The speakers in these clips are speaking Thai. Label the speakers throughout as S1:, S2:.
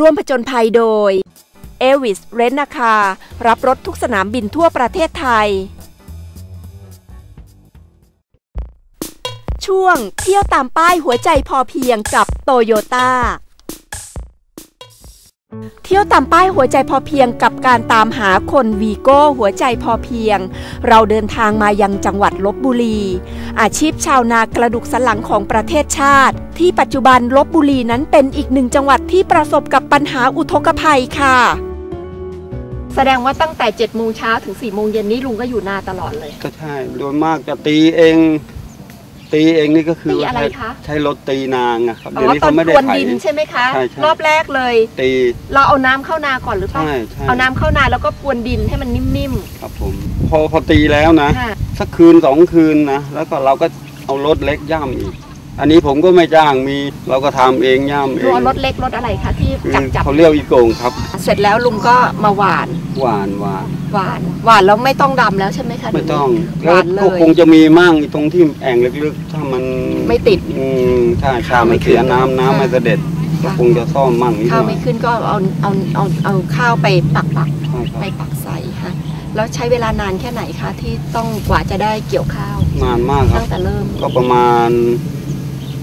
S1: ร่วมผจญภัยโดยเอวิสเรนนาคารับรถทุกสนามบินทั่วประเทศไทย ช่วงเที่ยวตามป้ายหัวใจพอเพียงกับโตโยต้า เที่ยวตามป้ายหัวใจพอเพียงกับการตามหาคนวีโก้หัวใจพอเพียง เราเดินทางมายังจังหวัดลบบุรี อาชีพชาวนากระดูกสันหลังของประเทศชาติ ที่ปัจจุบันลบบุรีนั้นเป็นอีกหนึ่งจังหวัดที่ประสบกับปัญหาอุทกภัยค่ะ แสดงว่าตั้งแต่7จ็ดโมงเช้าถึง4ี่โมงเย็นนี้ลุงก็อยู่นาตลอดเลย
S2: ก็ใช่ โดยมากจะตีเอง ตีเองนี่ก็คือ
S1: ตีอะไร
S2: ใช้
S1: คะ
S2: ใช้รถตีนางอะครับ
S1: อ๋
S2: เดี๋ยว
S1: อ
S2: นี้
S1: ตอน
S2: เขาไม่
S1: พ
S2: ได้
S1: รวน
S2: ไถ
S1: ดินใช่ไหมคะ
S2: ใช่ใช่
S1: รอบแรกเลย
S2: ตี
S1: เราเอาน้ำเข้านาก่อนหรือเปล่า
S2: ใช่ใช่
S1: เอาน้ำเข้านาแล้วก็พรวนดินให้มันนิ่ม
S2: ครับผม พอพอตีแล้วนะ
S1: ๆค่ะ
S2: สักคืนสองคืนนะ แล้วก็เราก็เอารถเล็กย่ำอีก อันนี้ผมก็ไม่จ้างมีเราก็ทำเองย่ำเอ
S1: รัว
S2: ง
S1: รถเล็กรถอะไรคะที่
S2: คือ
S1: จับจับ
S2: เขาเรียกอีโกงครับ
S1: เสร็จแล้วลุงก็มาหวาน
S2: หวานหวาน
S1: หวานหวานแล้วไม่ต้องดำแล้วใช่ไหมคะ
S2: ไม่ต้อง
S1: ห
S2: แล้ว
S1: วานเล
S2: ก็
S1: ย
S2: คงจะมีมั่งอีตรงที่แอ่งลึกๆถ้ามัน
S1: ไม่ติด
S2: อืมใช่ใช่มันเสียน้ำน้ำไม่เสด็จก็คงจะซ่อมมั่งนิดห
S1: ข้าว
S2: น่อ
S1: ไม่
S2: ย
S1: ขึ้นก็เอาเอาเอาเอาข้าวไปปักปัก
S2: ใช่ค
S1: ไป
S2: รับ
S1: ปักใส่ค่ะแล้วใช้เวลานานแค่ไหนคะที่ต้องกว่าจะได้เกี่ยวข้าว
S2: นานมากครั
S1: ตั้
S2: บ
S1: งแต่เริ่ม
S2: ก็ประมาณ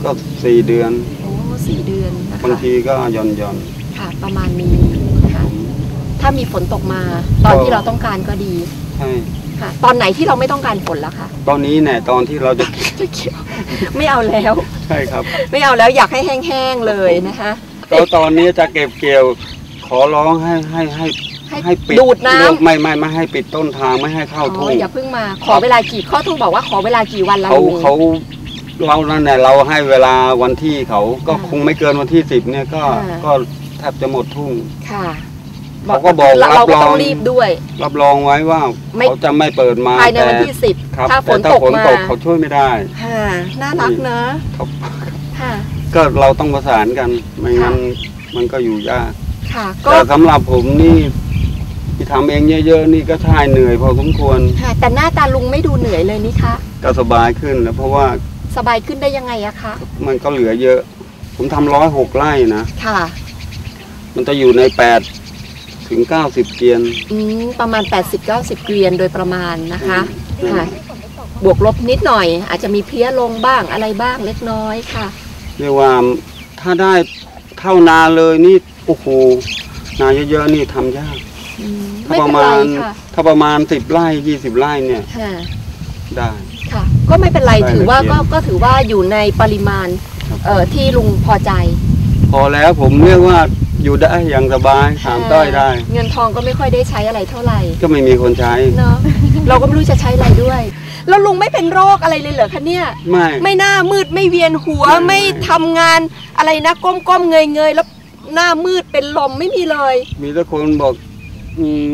S2: ก็สี่เดือน
S1: โอ้สี่เดือนนะ
S2: บาง
S1: คะ
S2: ทีก็หย่อนหย่อน
S1: ค่ะ ประมาณนี้ค่ะถ้ามีฝนตกมา ตอนที่เราต้องการก็ดี
S2: ใช่
S1: ค่ะ ตอนไหนที่เราไม่ต้องการฝนล่ะคะ
S2: ตอนนี้เนี่ยตอนที่เราจะ
S1: จะเกี่ยวไม่เอาแล้ว
S2: ใช่ครับ
S1: ไม่เอาแล้วอยากให้แห้งๆเลยนะคะ
S2: แล้วตอนนี้จะเก็บเกี่ยวขอร้องให้ให้ให้
S1: ให้
S2: ให้ปิด
S1: ดูดน้ำ
S2: เรื่องไม่ไม่ไม่ให้ปิดต้นทางไม่ให้เข้า
S1: อ๋
S2: ทุ่
S1: องอย่าเพิ่งมา ขอเวลากี่ข้อทุ่งบอกว่าขอเวลากี่วันละ
S2: เขา
S1: ลุง
S2: เขา เรานั่นแหละเราให้เวลาวันที่เขาก็
S1: อ่า
S2: คงไม่เกินวันที่สิบเนี่ยก็
S1: อ่า
S2: ก็แทบจะหมดทุ่ง
S1: ค่ะ
S2: เขาก็บอก
S1: เราเราก็
S2: รับรอง
S1: ต้องรีบด้วย
S2: รับรองไว้ว่า
S1: ไม่
S2: เขาจะไม่เปิดมา
S1: ภายใน
S2: แต่
S1: วันที่สิบ
S2: ครับ
S1: ถ้าฝน
S2: แต่
S1: ต
S2: ถ้ากฝน
S1: มา
S2: ตกเขาช่วยไม่ได้
S1: ค่ะน่ารักเนอะ
S2: เขา
S1: ค่ะ
S2: ก็เราต้องประสานกัน ไม่งั้นมันก็อยู่ยาก
S1: ค่ะ ก็
S2: แต่สำหรับผมนี่ที่ทำเองเยอะๆนี่ก็ใช่เหนื่อยพอสมควร
S1: ค่ะแต่หน้าตาลุงไม่ดูเหนื่อยเลยนี่คะ
S2: ก็สบายขึ้นแล้วเพราะว่า
S1: สบายขึ้นได้ยังไงอะคะ
S2: มันก็เหลือเยอะ ผมทำร้อยหกไร่นะ
S1: ค่ะ
S2: มันจะอยู่ในแปดถึงเก้าสิบเกียน
S1: อืมประมาณ 80-90 เกวียนโดยประมาณนะคะ
S2: อืม
S1: ค่ะ บวกลบนิดหน่อย อาจจะมีเพี้ยลงบ้างอะไรบ้างเล็กน้อยค่ะ
S2: เรียกว่าถ้าได้เท่านาเลยนี่โอ้โหนาเยอะๆนี่ทำยาก
S1: อืม
S2: ถ้า
S1: ไม่
S2: ป
S1: เป็น
S2: ระมา
S1: ไร
S2: ณ
S1: ค่ะ
S2: ถ้าประมาณสิบไร่ยี่สิบไร่เนี่ย
S1: ค่ะ
S2: ได้
S1: ค่ะ ก็ไม่เป็นไร
S2: ได้
S1: ถือว่า
S2: ละเอียด
S1: ก็ก็ถือว่าอยู่ในปริมาณ
S2: ครับ
S1: เอ่อที่ลุงพอใจ
S2: พอแล้วผมเรียกว่าอยู่ได้อย่างสบายถามต้อยได้
S1: เงินทองก็ไม่ค่อยได้ใช้อะไรเท่าไหร่
S2: ก็ไม่มีคนใช้
S1: เนาะ เราก็ไม่รู้จะใช้อะไรด้วย แล้วลุงไม่เป็นโรคอะไรเลยเหรอคะเนี่ย
S2: ไม่
S1: ไม่หน้ามืดไม่เวียนหัว
S2: ไม่
S1: ไม่
S2: ไม่
S1: ทำงานอะไรนะก้มๆเงยๆแล้วหน้ามืดเป็นลมไม่มีเลย
S2: มีแต่คนบอก อืม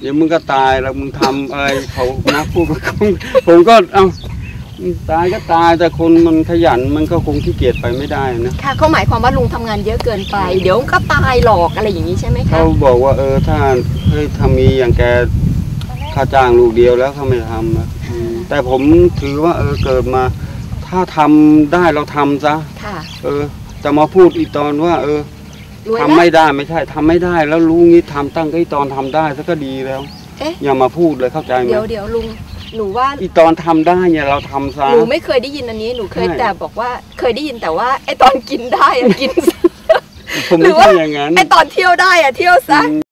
S2: เดี๋ยวมึงก็ตายแล้วมึงทำอะไรเขานะพูดกับผมผมก็เอ้า ตายก็ตายแต่คนมันขยันมันก็คงขี้เกียจไปไม่ได้นะ
S1: ค่ะเขาหมายความว่าลุงทำงานเยอะเกินไป เดี๋ยวก็ตายหลอกอะไรอย่างนี้ใช่ไหมคะ
S2: เขาบอกว่าเออถ้าเฮ้ยถ้ามีอย่างแกค่าจ้างลูกเดียวแล้วเขาไม่ทำนะอืมแต่ผมถือว่าเออเกิดมา ถ้าทำได้เราทำซะ
S1: ค่ะ
S2: เออจะมาพูดอีกตอนว่า เออ
S1: รวย
S2: ทำ
S1: แล้ว
S2: ไม่ได้ไม่ใช่ทำไม่ได้แล้วรู้งี้ทำตั้งแต่ตอนทำได้ซะก็ดีแล้ว
S1: เอ๊ะ
S2: อย่ามาพูดเลยเข้าใจไหม
S1: เดี๋ยวเดี๋ยวลุง หนูว่า
S2: อีตอนทำได้เนี่ยเราทำซะ
S1: หนูไม่เคยได้ยินอันนี้หนูเคย
S2: ใช่
S1: แต่บอกว่าเคยได้ยินแต่ว่าไอตอนกินได้อะกินซะ
S2: ผม
S1: หรื
S2: ไม่
S1: อว่า
S2: ใช่อย่างนั้น
S1: ไอตอนเที่ยวได้อะเที่ยวซะ
S2: อืม